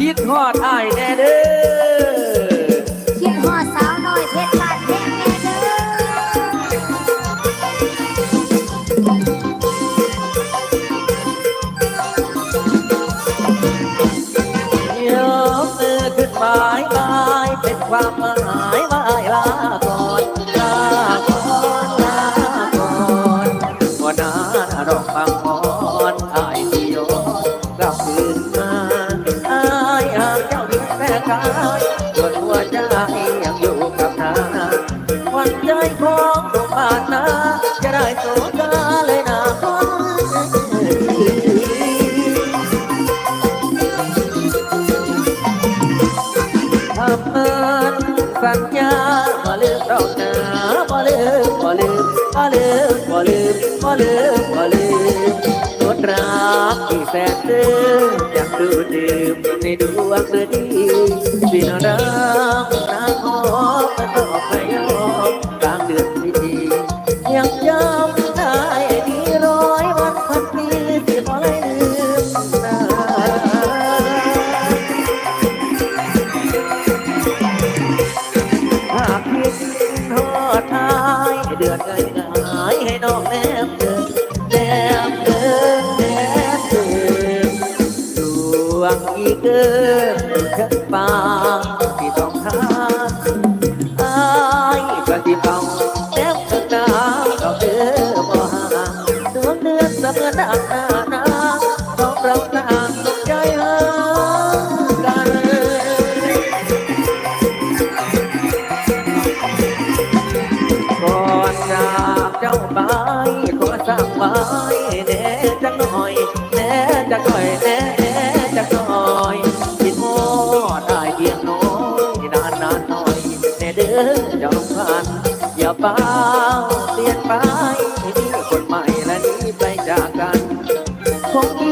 คิดฮอดอ้ายแน่เด้อ คิดฮอดสาวน้อยเพชรบาดแพงแน่เด้อยกมือขึ้นหมายบายเป็นความหมาย กายส่วนหัวใจยังอยู่กับนาวันใจของดวงบาทนาจะได้โสกาเลยนะคนทำเมินสัญญาบ่ลืมเราหนาบ่ลืมบ่ลืมบ่ลืมบ่ลืมบ่ลืมบ่ลืมนวรักที่แสนซื่อยัง ดูดื่มในดวงเดือนดีพี่น้องรักรักขอมันตอบไม่ยอมกลางเดือนพิธียังจำได้ดีร้อยวันพันปีที่บ่ได้ลืมหน้าหากคิดทอดทายเดือนไง เกินฉันปาที่ต้องทานอายก็ที่เฝ้าแนมข้างหน้าเราเดินบ่ห่างดวงเดือนเสมือนดังหน้านาต้องเราต่างใจหากันก่อนจากเจ้าไปขอสั่งไว้แน่จักหน่อยแน่จักหน่อย แน่เด้อยอมพันอย่าเป้าเปลี่ยนไปมีคนใหม่และนี้ไปจากกันคง